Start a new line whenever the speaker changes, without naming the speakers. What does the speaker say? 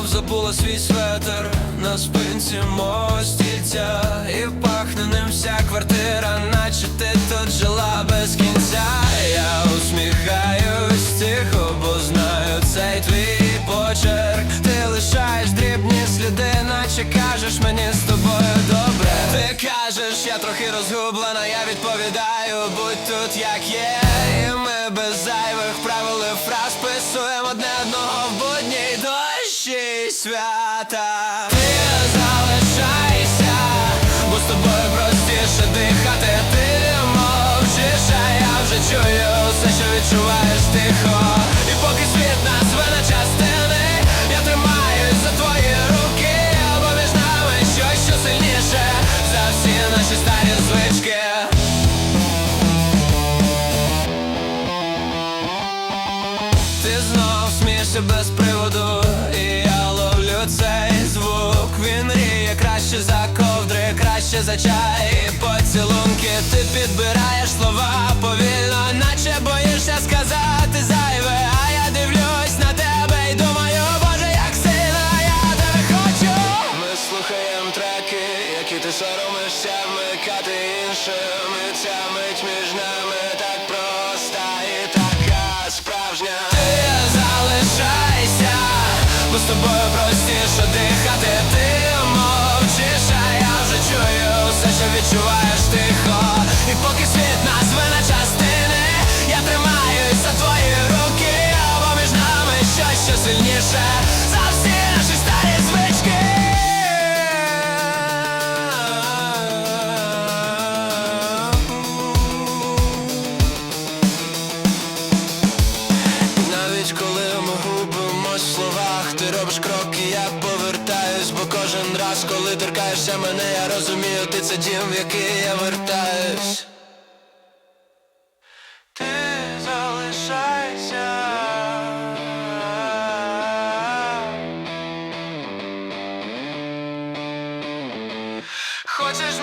знов забула свій светер на спинці мого стільця І пахне ним вся квартира, наче ти тут жила без кінця. Я усміхаюсь тихо, бо знаю цей твій почерк. Ти лишаєш дрібні сліди, наче кажеш мені з тобою добре. Ти кажеш, я трохи розгублена, я відповідаю, будь тут як є. Свята. Ти залишайся, бо з тобою простіше дихати. Ти мовчиш, а я вже чую все, що відчуваєш тихо. І поки світ назве на частини, я тримаюсь за твої руки, бо між нами щось, що сильніше за всі наші старі звички. Ти знов смієшся без приводу, ковдри, за чай. Поцілунки ти підбираєш слова повільно, наче боїшся сказати зайве. А я дивлюсь на тебе і думаю, боже, як сильно я тебе хочу. Ми слухаємо треки, які ти соромишся вмикати іншими. Ця мить між нами так проста і така справжня. Ти залишайся, бо з тобою за всі наші старі звички. Навіть коли ми губимось в словах, ти робиш кроки, я повертаюсь, бо кожен раз, коли торкаєшся мене, я розумію, ти це дім, в який я вертаюсь. much as